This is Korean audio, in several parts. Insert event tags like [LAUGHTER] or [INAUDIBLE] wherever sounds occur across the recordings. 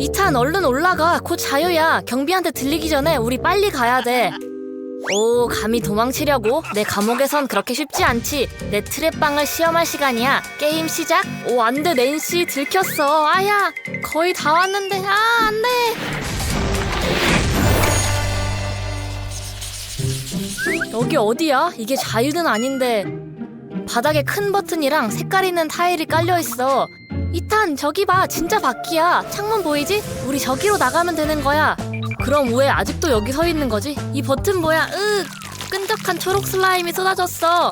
이탄 얼른 올라가 곧 자유야 경비한테 들리기 전에 우리 빨리 가야 돼 오, 감히 도망치려고? 내 감옥에선 그렇게 쉽지 않지. 내 트랩방을 시험할 시간이야. 게임 시작? 오, 안 돼, 낸시. 들켰어. 아야, 거의 다 왔는데. 아, 안 돼. 여기 어디야? 이게 자유는 아닌데. 바닥에 큰 버튼이랑 색깔 있는 타일이 깔려 있어. 이탄, 저기 봐. 진짜 바퀴야. 창문 보이지? 우리 저기로 나가면 되는 거야. 그럼 왜 아직도 여기 서 있는 거지? 이 버튼 뭐야? 으 끈적한 초록 슬라임이 쏟아졌어.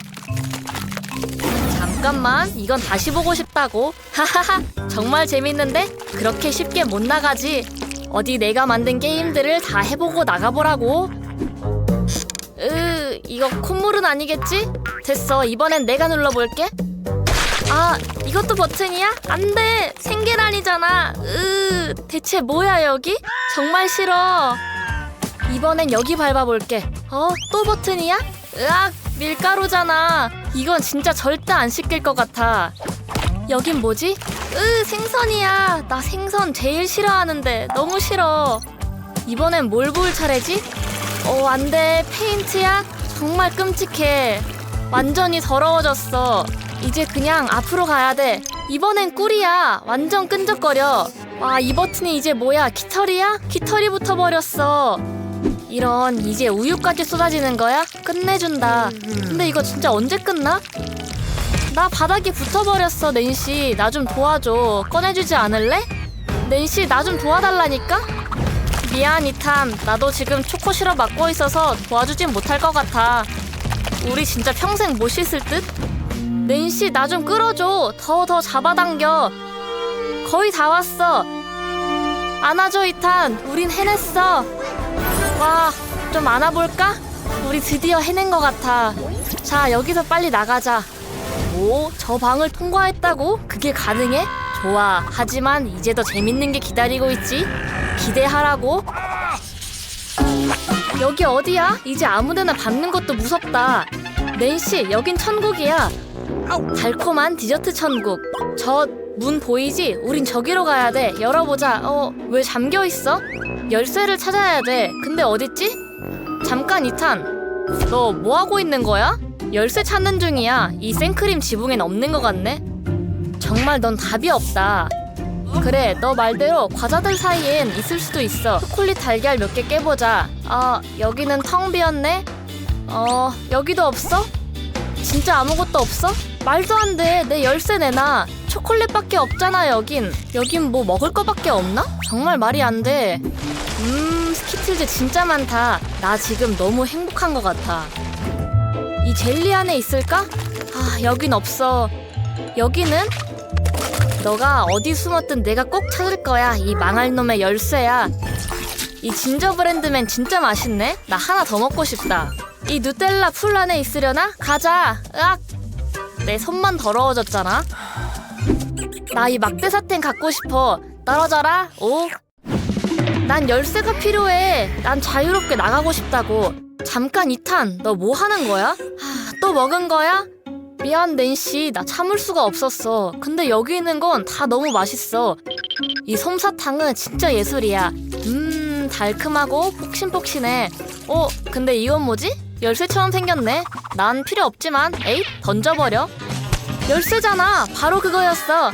잠깐만, 이건 다시 보고 싶다고. 하하하, 정말 재밌는데? 그렇게 쉽게 못 나가지. 어디 내가 만든 게임들을 다 해보고 나가보라고. 으, 이거 콧물은 아니겠지? 됐어, 이번엔 내가 눌러볼게. 아, 이것도 버튼이야? 안 돼! 생계란이잖아. 으, 대체 뭐야, 여기? 정말 싫어. 이번엔 여기 밟아볼게. 어, 또 버튼이야? 으악, 밀가루잖아. 이건 진짜 절대 안 씻길 것 같아. 여긴 뭐지? 으, 생선이야. 나 생선 제일 싫어하는데. 너무 싫어. 이번엔 뭘 볼 차례지? 어, 안 돼. 페인트야? 정말 끔찍해. 완전히 더러워졌어. 이제 그냥 앞으로 가야 돼. 이번엔 꿀이야. 완전 끈적거려. 와, 이 버튼이 이제 뭐야? 깃털이야? 깃털이 붙어버렸어. 이런, 이제 우유까지 쏟아지는 거야? 끝내준다. 근데 이거 진짜 언제 끝나? 나 바닥에 붙어버렸어, 낸시. 나 좀 도와줘. 꺼내주지 않을래? 낸시, 나 좀 도와달라니까? 미안, 이탐. 나도 지금 초코 시럽 맞고 있어서 도와주진 못할 것 같아. 우리 진짜 평생 못 씻을 듯? 낸시 나 좀 끌어줘. 더 더 잡아당겨. 거의 다 왔어. 안아줘 이탄. 우린 해냈어. 와 좀 안아볼까? 우리 드디어 해낸 것 같아. 자 여기서 빨리 나가자. 오 저 방을 통과했다고? 그게 가능해? 좋아. 하지만 이제 더 재밌는 게 기다리고 있지. 기대하라고. 여기 어디야? 이제 아무데나 밟는 것도 무섭다. 낸시 여긴 천국이야 달콤한 디저트 천국. 저 문 보이지? 우린 저기로 가야 돼. 열어보자. 어, 왜 잠겨 있어? 열쇠를 찾아야 돼. 근데 어딨지? 잠깐 이탄. 너 뭐 하고 있는 거야? 열쇠 찾는 중이야. 이 생크림 지붕엔 없는 것 같네. 정말 넌 답이 없다. 그래, 너 말대로 과자들 사이엔 있을 수도 있어. 초콜릿 달걀 몇 개 깨보자. 아, 여기는 텅 비었네. 어, 여기도 없어? 진짜 아무것도 없어? 말도 안 돼. 내 열쇠 내놔. 초콜릿밖에 없잖아, 여긴. 여긴 뭐 먹을 거밖에 없나? 정말 말이 안 돼. 음, 스키틀즈 진짜 많다. 나 지금 너무 행복한 것 같아. 이 젤리 안에 있을까? 아, 여긴 없어. 여기는? 너가 어디 숨었든 내가 꼭 찾을 거야. 이 망할 놈의 열쇠야. 이 진저 브랜드맨 진짜 맛있네. 나 하나 더 먹고 싶다. 이 누텔라 풀 안에 있으려나? 가자. 으악. 내 손만 더러워졌잖아. 나 이 막대 사탕 갖고 싶어. 떨어져라. 오. 난 열쇠가 필요해. 난 자유롭게 나가고 싶다고. 잠깐 이탄, 너 뭐 하는 거야? 하, 또 먹은 거야? 미안 낸시, 나 참을 수가 없었어. 근데 여기 있는 건 다 너무 맛있어. 이 솜사탕은 진짜 예술이야. 음, 달콤하고 폭신폭신해. 어, 근데 이건 뭐지? 열쇠처럼 생겼네. 난 필요 없지만, 에잇, 던져버려. 열쇠잖아. 바로 그거였어.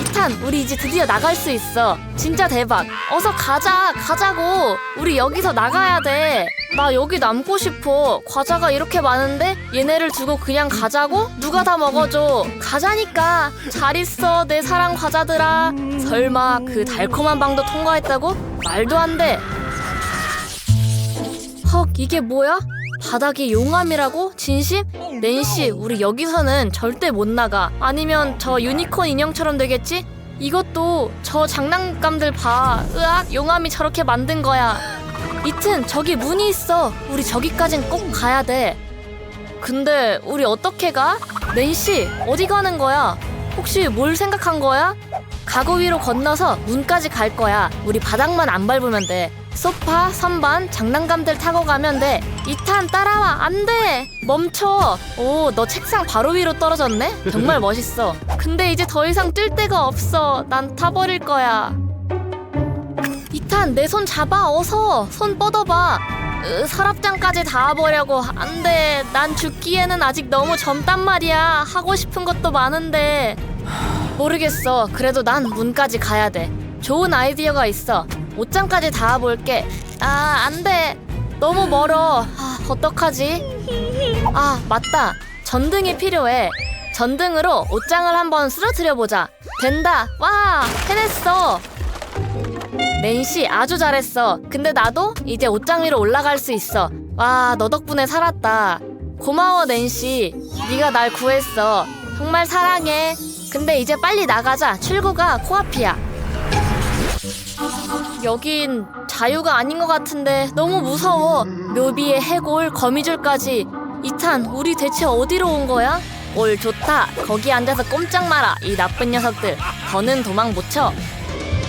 이탄, 우리 이제 드디어 나갈 수 있어. 진짜 대박. 어서 가자, 가자고. 우리 여기서 나가야 돼. 나 여기 남고 싶어. 과자가 이렇게 많은데 얘네를 두고 그냥 가자고? 누가 다 먹어줘. 가자니까. 잘 있어, 내 사랑 과자들아. 설마 그 달콤한 방도 통과했다고? 말도 안 돼. 헉, 이게 뭐야? 바닥이 용암이라고? 진심? 낸시, 우리 여기서는 절대 못 나가. 아니면 저 유니콘 인형처럼 되겠지? 이것도 저 장난감들 봐. 으악, 용암이 저렇게 만든 거야. 이튼 저기 문이 있어. 우리 저기까진 꼭 가야 돼. 근데 우리 어떻게 가? 낸시, 어디 가는 거야? 혹시 뭘 생각한 거야? 가구 위로 건너서 문까지 갈 거야. 우리 바닥만 안 밟으면 돼. 소파, 선반, 장난감들 타고 가면 돼. 이탄 따라와. 안 돼. 멈춰. 오, 너 책상 바로 위로 떨어졌네? 정말 멋있어. [LAUGHS] 근데 이제 더 이상 뛸 데가 없어. 난 타버릴 거야. 이탄 내 손 잡아 어서 손 뻗어봐 으, 서랍장까지 닿아보려고 안 돼 난 죽기에는 아직 너무 젊단 말이야 하고 싶은 것도 많은데 모르겠어 그래도 난 문까지 가야 돼 좋은 아이디어가 있어 옷장까지 닿아볼게 아 안 돼 너무 멀어 아, 어떡하지 아 맞다 전등이 필요해 전등으로 옷장을 한번 쓰러뜨려 보자 된다 와 해냈어 낸시 아주 잘했어. 근데 나도 이제 옷장 위로 올라갈 수 있어. 와, 너 덕분에 살았다. 고마워, 낸시. 네가 날 구했어. 정말 사랑해. 근데 이제 빨리 나가자. 출구가 코앞이야. 여긴 자유가 아닌 것 같은데 너무 무서워. 묘비에 해골, 거미줄까지. 이탄, 우리 대체 어디로 온 거야? 올 좋다. 거기 앉아서 꼼짝 마라. 이 나쁜 녀석들. 더는 도망 못 쳐.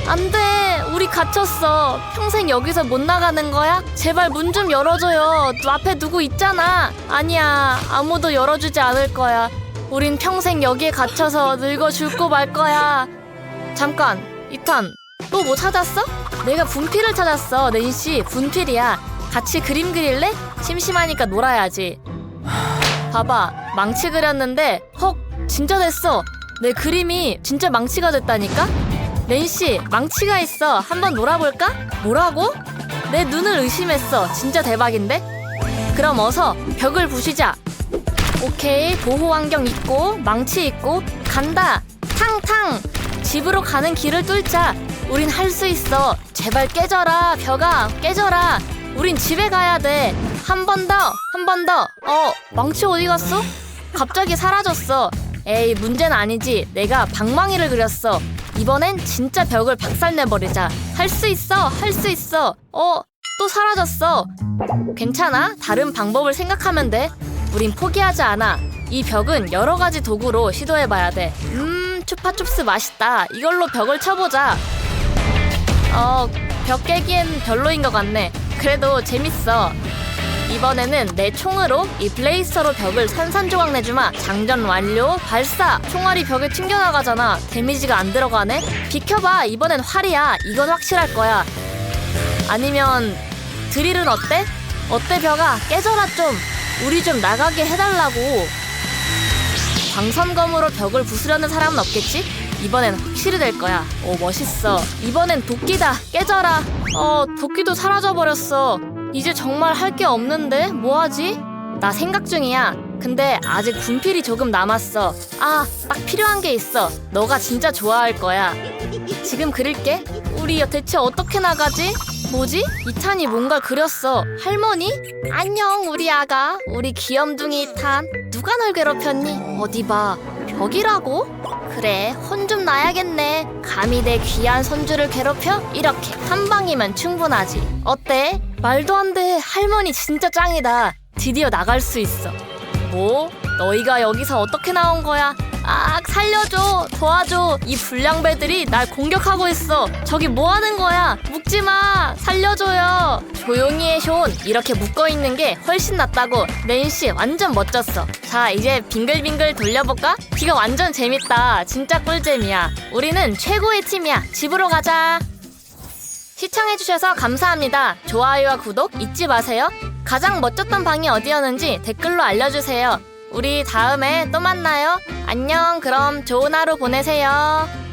안 돼! 우리 갇혔어. 평생 여기서 못 나가는 거야? 제발 문 좀 열어줘요. 너 앞에 누구 있잖아. 아니야. 아무도 열어주지 않을 거야. 우린 평생 여기에 갇혀서 늙어 죽고 말 거야. 잠깐, 이탄. 또 뭐 찾았어? 내가 분필을 찾았어. 낸시, 분필이야. 같이 그림 그릴래? 심심하니까 놀아야지. 봐봐, 망치 그렸는데, 헉, 진짜 됐어. 내 그림이 진짜 망치가 됐다니까? 낸시 망치가 있어 한번 놀아볼까? 뭐라고? 내 눈을 의심했어 진짜 대박인데? 그럼 어서 벽을 부시자 오케이 보호 환경 있고 망치 있고 간다 탕탕 집으로 가는 길을 뚫자 우린 할 수 있어 제발 깨져라 벽아 깨져라 우린 집에 가야 돼 한 번 더 한 번 더 어 망치 어디 갔어? 갑자기 사라졌어 에이 문제는 아니지 내가 방망이를 그렸어 이번엔 진짜 벽을 박살내버리자. 할 수 있어, 할 수 있어. 어, 또 사라졌어. 괜찮아. 다른 방법을 생각하면 돼. 우린 포기하지 않아. 이 벽은 여러 가지 도구로 시도해봐야 돼. 음, 추파춥스 맛있다. 이걸로 벽을 쳐보자. 어, 벽 깨기엔 별로인 것 같네. 그래도 재밌어. 이번에는 내 총으로 이 블레이스터로 벽을 산산조각 내주마. 장전 완료 발사. 총알이 벽에 튕겨 나가잖아. 데미지가 안 들어가네. 비켜봐. 이번엔 활이야. 이건 확실할 거야. 아니면 드릴은 어때? 어때 벽아? 깨져라 좀. 우리 좀 나가게 해달라고. 광선검으로 벽을 부수려는 사람은 없겠지? 이번엔 확실히 될 거야 오 멋있어 이번엔 도끼다 깨져라 어 도끼도 사라져버렸어 이제 정말 할 게 없는데 뭐하지? 나 생각 중이야. 근데 아직 분필이 조금 남았어. 아, 딱 필요한 게 있어. 너가 진짜 좋아할 거야. 지금 그릴게. 우리 대체 어떻게 나가지? 뭐지? 이탄이 뭔가 그렸어. 할머니? 안녕, 우리 아가. 우리 귀염둥이 이탄. 누가 널 괴롭혔니? 어디 봐. 벽이라고? 그래, 혼 좀 나야겠네. 감히 내 귀한 손주를 괴롭혀? 이렇게 한 방이면 충분하지. 어때? 말도 안 돼. 할머니 진짜 짱이다. 드디어 나갈 수 있어. 뭐? 너희가 여기서 어떻게 나온 거야? 아, 살려줘. 도와줘. 이 불량배들이 날 공격하고 있어. 저기 뭐 하는 거야? 묶지 마. 살려줘요. 조용히 해, 쇼 이렇게 묶어 있는 게 훨씬 낫다고. 낸시 완전 멋졌어. 자, 이제 빙글빙글 돌려볼까? 이거 완전 재밌다. 진짜 꿀잼이야. 우리는 최고의 팀이야. 집으로 가자. 시청해주셔서 감사합니다. 좋아요와 구독 잊지 마세요. 가장 멋졌던 방이 어디였는지 댓글로 알려주세요. 우리 다음에 또 만나요. 안녕, 그럼 좋은 하루 보내세요.